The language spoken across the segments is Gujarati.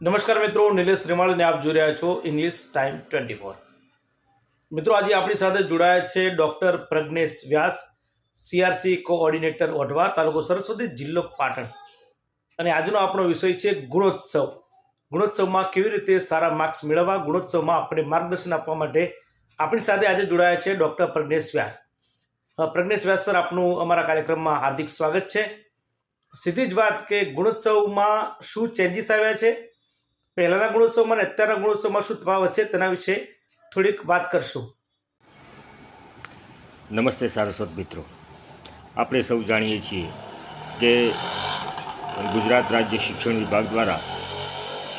નમસ્કાર મિત્રો, નિલેશ શ્રીમાળને આપ જોઈ રહ્યા છો ઇંગ્લિશ ટાઈમ ટ્વેન્ટી ફોર મિત્રો, આજે આપણી સાથે જોડાયા છે doctor Pragnesh Vyas CRC coordinator Odhva, તાલુકો સરસ્વતી, જિલ્લો પાટણ. અને આજનો આપણો વિષય છે ગુણોત્સવ. ગુણોત્સવમાં કેવી રીતે સારા માર્ક્સ મેળવવા? ગુણોત્સવમાં આપણે માર્ગદર્શન આપવા માટે આપણી સાથે આજે જોડાયા છે ડૉક્ટર પ્રજ્ઞેશ વ્યાસ. પ્રજ્ઞેશ વ્યાસ સર, આપનું અમારા કાર્યક્રમમાં હાર્દિક સ્વાગત છે. સીધી જ વાત કે ગુણોત્સવમાં શું ચેન્જીસ આવ્યા છે? પહેલાંના ગુણોત્સવમાં અને અત્યારના ગુણોત્સવમાં શું તફાવત છે તેના વિશે થોડીક વાત કરશું. નમસ્તે સારસ્વત મિત્રો. આપણે સૌ જાણીએ છીએ કે ગુજરાત રાજ્ય શિક્ષણ વિભાગ દ્વારા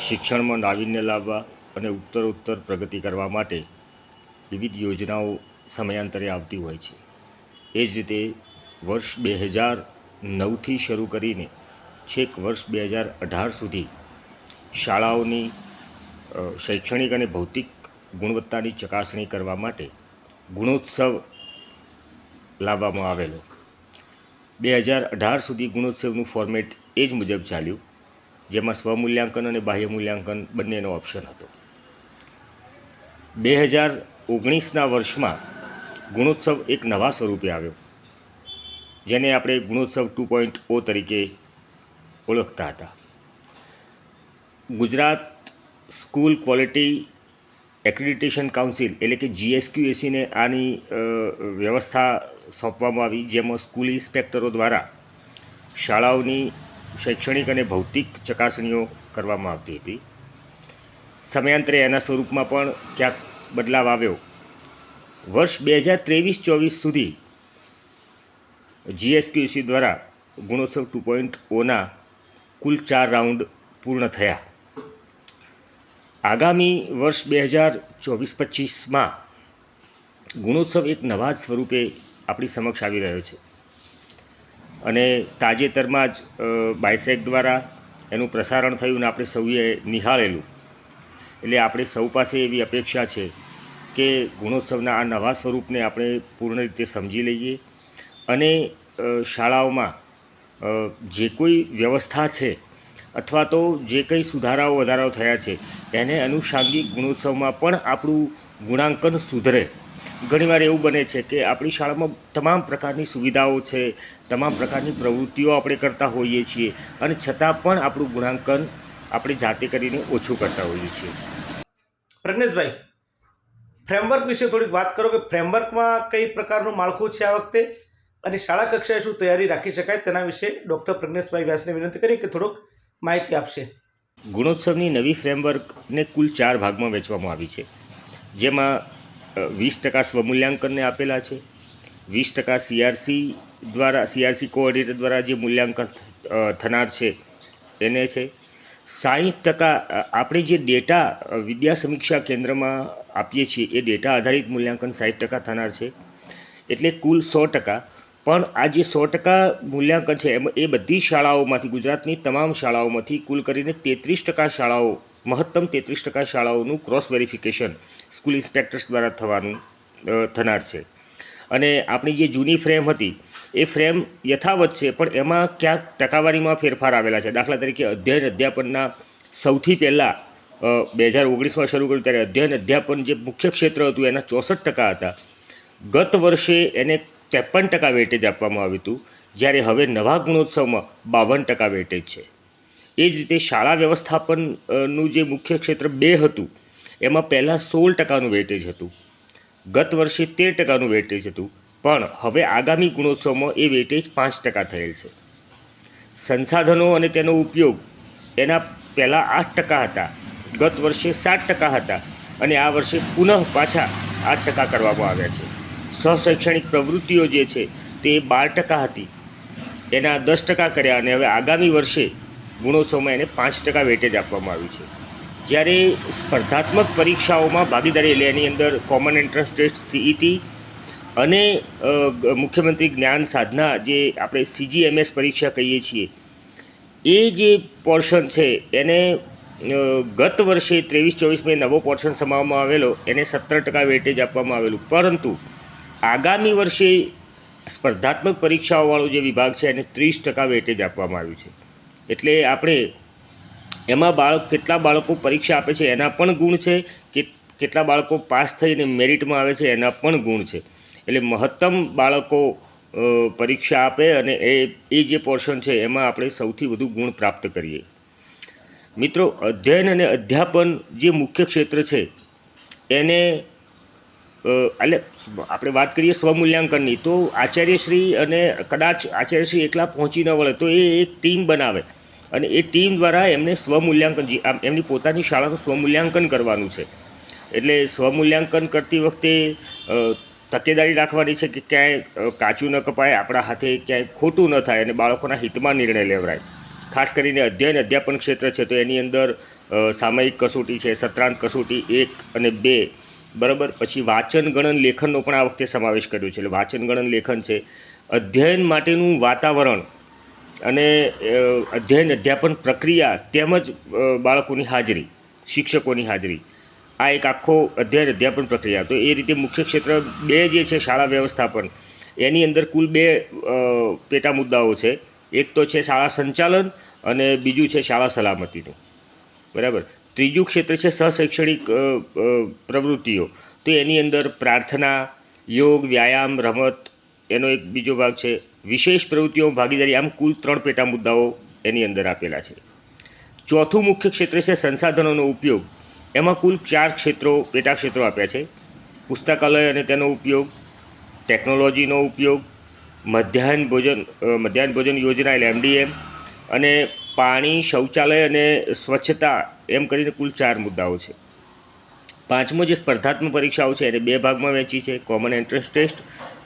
શિક્ષણમાં નાવીન્ય લાવવા અને ઉત્તરોત્તર પ્રગતિ કરવા માટે વિવિધ યોજનાઓ સમયાંતરે આવતી હોય છે. એ જ રીતે વર્ષ બે હજાર નવથી શરૂ કરીને છેક વર્ષ બે હજાર અઢાર સુધી શાળાઓની શૈક્ષણિક અને ભૌતિક ગુણવત્તાની ચકાસણી કરવા માટે ગુણોત્સવ લાવવામાં આવેલો. બે હજાર અઢાર સુધી ગુણોત્સવનું ફોર્મેટ એ જ મુજબ ચાલ્યું, જેમાં સ્વમૂલ્યાંકન અને બાહ્ય મૂલ્યાંકન બંનેનો ઓપ્શન હતો. બે હજાર ઓગણીસના વર્ષમાં ગુણોત્સવ એક નવા સ્વરૂપે આવ્યો, જેને આપણે ગુણોત્સવ ટુ પોઈન્ટ ઓ તરીકે ઓળખતા હતા. Gujarat school quality accreditation council એટલે કે જીએસક્યુએસીને આની વ્યવસ્થા સોંપવામાં આવી, જેમાં સ્કૂલ ઇન્સ્પેક્ટરો દ્વારા શાળાઓની શૈક્ષણિક અને ભૌતિક ચકાસણીઓ કરવામાં આવતી હતી. સમયાંતરે એના સ્વરૂપમાં પણ ક્યાંક બદલાવ આવ્યો. વર્ષ બે હજાર ત્રેવીસ ચોવીસ સુધી જીએસક્યુસી દ્વારા ગુણોત્સવ ટુ પોઈન્ટ ઓના કુલ ચાર રાઉન્ડ પૂર્ણ થયા. આગામી વર્ષ બે હજાર ચોવીસ પચીસમાં ગુણોત્સવ એક નવા જ સ્વરૂપે આપણી સમક્ષ આવી રહ્યો છે. અને તાજેતરમાં જ બાયસેક દ્વારા એનું પ્રસારણ થયું અને આપણે સૌએ નિહાળેલું. એટલે આપણે સૌ પાસે એવી અપેક્ષા છે કે ગુણોત્સવના આ નવા સ્વરૂપને આપણે પૂર્ણ રીતે સમજી લઈએ અને શાળાઓમાં જે કોઈ વ્યવસ્થા છે અથવા તો જે કંઈ સુધારાઓ વધારાઓ થયા છે એને અનુષાંગિક ગુણોત્સવમાં પણ આપણું ગુણાંકન સુધરે. ઘણીવાર એવું બને છે કે આપણી શાળામાં તમામ પ્રકારની સુવિધાઓ છે, તમામ પ્રકારની પ્રવૃત્તિઓ આપણે કરતા હોઈએ છીએ અને છતાં પણ આપણું ગુણાંકન આપણે જાતે કરીને ઓછું કરતા હોઈએ છીએ. પ્રજ્ઞેશભાઈ ફ્રેમવર્ક વિશે થોડીક વાત કરો કે ફ્રેમવર્કમાં કઈ પ્રકારનું માળખું છે આ વખતે? અને શાળા કક્ષાએ શું તૈયારી રાખી શકાય? તેના વિશે ડૉક્ટર પ્રજ્ઞેશભાઈ વ્યાસને વિનંતી કરી કે થોડુંક માહિતી આપશે. ગુણોત્સવની નવી ફ્રેમવર્કને કુલ ચાર ભાગમાં વેચવામાં આવી છે. જેમાં વીસ ટકા સ્વમૂલ્યાંકનને આપેલા છે. વીસ ટકા સીઆરસી દ્વારા સીઆરસી કોઓર્ડિનેટર દ્વારા જે મૂલ્યાંકન થનાર છે, એને છે. સાહીઠ ટકા આપણે જે ડેટા વિદ્યા સમીક્ષા કેન્દ્રમાં આપીએ છીએ, એ ડેટા આધારિત મૂલ્યાંકન સાહીઠ ટકા થનાર છે. એટલે કુલ સો ટકા પણ આ જે સો ટકા મૂલ્યાંકન છે એ બધી શાળાઓમાંથી, ગુજરાતની તમામ શાળાઓમાંથી કુલ કરીને તેત્રીસ ટકા શાળાઓ, મહત્તમ તેત્રીસ ટકા શાળાઓનું ક્રોસ વેરિફિકેશન સ્કૂલ ઇન્સ્પેક્ટર્સ દ્વારા થવાનું થનાર છે. અને આપણી જે જૂની ફ્રેમ હતી, એ ફ્રેમ યથાવત છે, પણ એમાં ક્યાંક ટકાવારીમાં ફેરફાર આવેલા છે. દાખલા તરીકે અધ્યયન અધ્યાપનના સૌથી પહેલાં બે હજાર ઓગણીસમાં શરૂ કર્યું, ત્યારે અધ્યયન અધ્યાપન જે મુખ્ય ક્ષેત્ર હતું, એના ચોસઠ ટકા હતા. ગત વર્ષે એને ત્રેપન ટકા વેટેજ આપવામાં આવ્યું હતું, જ્યારે હવે નવા ગુણોત્સવમાં બાવન ટકા વેટેજ છે. એ જ રીતે શાળા વ્યવસ્થાપનનું જે મુખ્ય ક્ષેત્ર બે હતું, એમાં પહેલાં સોળ ટકાનું વેટેજ હતું. ગત વર્ષે તેર ટકાનું વેટેજ હતું, પણ હવે આગામી ગુણોત્સવમાં એ વેટેજ પાંચ ટકા થયેલ છે. સંસાધનો અને તેનો ઉપયોગ એના પહેલાં આઠ ટકા હતા, ગત વર્ષે સાત ટકા હતા અને આ વર્ષે પુનઃ પાછા આઠ ટકા કરવામાં આવ્યા છે. સહશૈક્ષણિક પ્રવૃત્તિઓ જે છે તે બાર ટકા હતી. એના દસ ટકા કર્યા અને હવે આગામી વર્ષે ગુણોત્સવમાં એને પાંચ ટકા વેટેજ આપવામાં આવ્યું છે. જ્યારે સ્પર્ધાત્મક પરીક્ષાઓમાં ભાગીદારી એટલે એની અંદર કોમન એન્ટ્રન્સ ટેસ્ટ સીઈટી અને મુખ્યમંત્રી જ્ઞાન સાધના જે આપણે સીજીએમએસ પરીક્ષા કહીએ છીએ, એ જે પોર્શન છે એને ગત વર્ષે ત્રેવીસ ચોવીસમાં નવો પોર્શન સમાવવામાં આવેલો, એને સત્તર ટકા વેટેજ આપવામાં આવેલું. પરંતુ આગામી વર્ષે સ્પર્ધાત્મક પરીક્ષાઓવાળો જે વિભાગ છે એને ત્રીસ ટકા વેટેજ આપવામાં આવ્યું છે. એટલે આપણે એમાં બાળક કેટલા બાળકો પરીક્ષા આપે છે એના પણ ગુણ છે, કે કેટલા બાળકો પાસ થઈને મેરિટમાં આવે છે એના પણ ગુણ છે. એટલે મહત્તમ બાળકો પરીક્ષા આપે અને એ એ જે પોર્શન છે એમાં આપણે સૌથી વધુ ગુણ પ્રાપ્ત કરીએ. મિત્રો, અધ્યયન અને અધ્યાપન જે મુખ્ય ક્ષેત્ર છે, એને એટલે આપણે વાત કરીએ સ્વમૂલ્યાંકનની, તો આચાર્યશ્રી અને કદાચ આચાર્યશ્રી એકલા પહોંચી ન વળે, તો એ એક ટીમ બનાવે. અને એ ટીમ દ્વારા એમને સ્વમૂલ્યાંકન એમની પોતાની શાળાનું સ્વમૂલ્યાંકન કરવાનું છે. એટલે સ્વમૂલ્યાંકન કરતી વખતે તકેદારી રાખવાની છે કે ક્યાંય કાચું ન કપાય, આપણા હાથે ક્યાંય ખોટું ન થાય અને બાળકોના હિતમાં નિર્ણય લેવરાય. ખાસ કરીને અધ્યયન અધ્યાપન ક્ષેત્ર છે, તો એની અંદર સામયિક કસોટી છે, સત્રાંત કસોટી એક અને બે. બરાબર? પછી વાંચન ગણન લેખનનો પણ આ વખતે સમાવેશ કર્યો છે. એટલે વાંચન ગણન લેખન છે. અધ્યયન માટેનું વાતાવરણ અને અધ્યયન અધ્યાપન પ્રક્રિયા તેમજ બાળકોની હાજરી, શિક્ષકોની હાજરી. આ એક આખો અધ્યયન અધ્યાપન પ્રક્રિયા. તો એ રીતે મુખ્ય ક્ષેત્ર બે જે છે શાળા વ્યવસ્થાપન, એની અંદર કુલ બે પેટા મુદ્દાઓ છે. એક તો છે શાળા સંચાલન અને બીજું છે શાળા સલામતીનું. બરાબર. ત્રીજું ક્ષેત્ર છે અ, પ્રવૃત્તિઓ. તો એની અંદર પ્રાર્થના યોગ વ્યાયામ રમત એનો એક બીજો ભાગ છે. વિશેષ પ્રવૃત્તિઓ ભાગીદારી આમ કુલ ત્રણ પેટા મુદ્દાઓ એની અંદર આપેલા છે. ચોથું મુખ્ય ક્ષેત્ર છે સંસાધનોનો ઉપયોગ. એમાં કુલ ચાર ક્ષેત્રો પેટા ક્ષેત્રો આપ્યા છે. પુસ્તકાલય અને તેનો ઉપયોગ ટેકનોલોજીનો ઉપયોગ મધ્યાહન ભોજન મધ્યાહન ભોજન યોજના એટલે એમડીએમ અને પાણી, શૌચાલય અને સ્વચ્છતા એમ કરીને કુલ ચાર મુદ્દાઓ છે. પાંચમો જે સ્પર્ધાત્મક પરીક્ષાઓ છે એને બે ભાગમાં વહેંચી છે કોમન એન્ટ્રન્સ ટેસ્ટ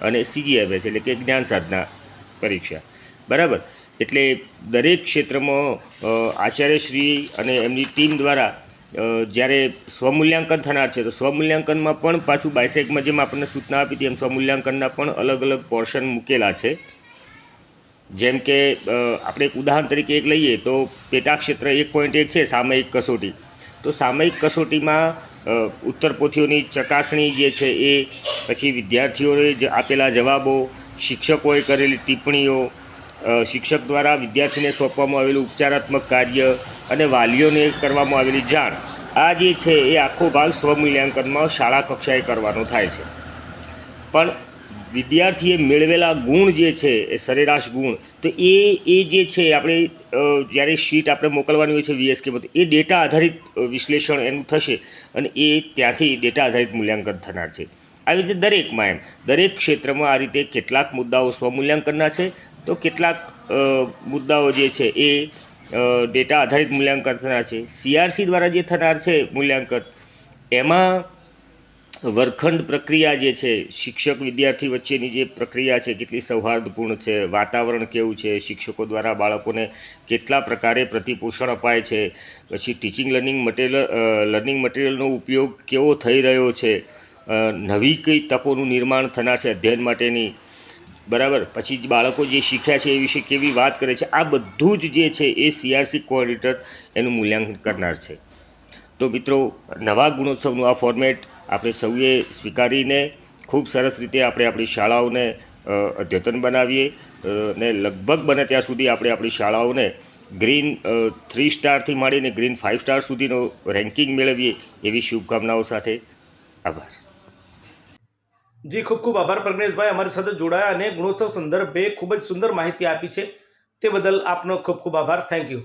અને સીજીએફએસ એટલે કે જ્ઞાન સાધના પરીક્ષા. બરાબર? એટલે દરેક ક્ષેત્રમાં આચાર્યશ્રી અને એમની ટીમ દ્વારા જ્યારે સ્વમૂલ્યાંકન થનાર છે, તો સ્વમૂલ્યાંકનમાં પણ પાછું બાયસેકમાં જેમ આપણને સૂચના આપી હતી એમ સ્વમૂલ્યાંકનના પણ અલગ અલગ પોર્શન મૂકેલા છે. જેમ કે આપણે એક ઉદાહરણ તરીકે એક લઈએ તો પેટા ક્ષેત્ર એક પોઈન્ટ એક છે, સામયિક કસોટી. તો સામયિક કસોટીમાં ઉત્તરપોથીઓની ચકાસણી જે છે એ પછી વિદ્યાર્થીઓએ જે આપેલા જવાબો, શિક્ષકોએ કરેલી ટિપ્પણીઓ શિક્ષક દ્વારા વિદ્યાર્થીને સોંપવામાં આવેલું ઉપચારાત્મક કાર્ય અને વાલીઓને કરવામાં આવેલી જાણ. આ જે છે એ આખો ભાગ સ્વમૂલ્યાંકનમાં શાળા કક્ષાએ કરવાનો થાય છે. પણ વિદ્યાર્થીએ મેળવેલા ગુણ જે છે, એ સરેરાશ ગુણ, તો એ એ જે છે, આપણે જ્યારે શીટ આપણે મોકલવાની હોય છે વીએસકેમાં તો એ ડેટા આધારિત વિશ્લેષણ એનું થશે અને એ ત્યાંથી ડેટા આધારિત મૂલ્યાંકન થનાર છે. આવી રીતે દરેકમાં એમ, દરેક ક્ષેત્રમાં આ રીતે કેટલાક મુદ્દાઓ સ્વમૂલ્યાંકનના છે, તો કેટલાક મુદ્દાઓ જે છે, એ ડેટા આધારિત મૂલ્યાંકન થનાર છે. સીઆરસી દ્વારા જે થનાર છે મૂલ્યાંકન, એમાં વર્ગખંડ પ્રક્રિયા જે છે, શિક્ષક વિદ્યાર્થી વચ્ચેની જે પ્રક્રિયા છે, કેટલી સૌહાર્દપૂર્ણ છે, વાતાવરણ કેવું છે, શિક્ષકો દ્વારા બાળકોને કેટલા પ્રકારે પ્રતિપોષણ અપાય છે, પછી ટીચિંગ લર્નિંગ મટીરિયલ લર્નિંગ મટીરિયલનો ઉપયોગ કેવો થઈ રહ્યો છે નવી કઈ તકોનું નિર્માણ થનાર છે અધ્યયન માટેની, બરાબર? પછી બાળકો જે શીખ્યા છે એ વિશે કેવી વાત કરે છે, આ બધું જ જે છે એ સીઆરસી કોઓર્ડિનેટર એનું મૂલ્યાંકન કરનાર છે. તો મિત્રો, નવા ગુણોત્સવનું આ ફોર્મેટ આપણે સૌએ સ્વીકારીને ખૂબ સરસ રીતે આપણે આપણી શાળાઓને અદ્યતન બનાવીએ. ને લગભગ બને ત્યાં સુધી આપણે આપણી શાળાઓને ગ્રીન થ્રી સ્ટારથી માંડીને ગ્રીન ફાઇવ સ્ટાર સુધીનો રેન્કિંગ મેળવીએ એવી શુભકામનાઓ સાથે. આભાર. જી, ખૂબ ખૂબ આભાર પ્રજ્ઞેશભાઈ. અમારી સાથે જોડાયા અને ગુણોત્સવ સંદર્ભે ખૂબ જ સુંદર માહિતી આપી છે. તે બદલ આપનો ખૂબ ખૂબ આભાર. Thank you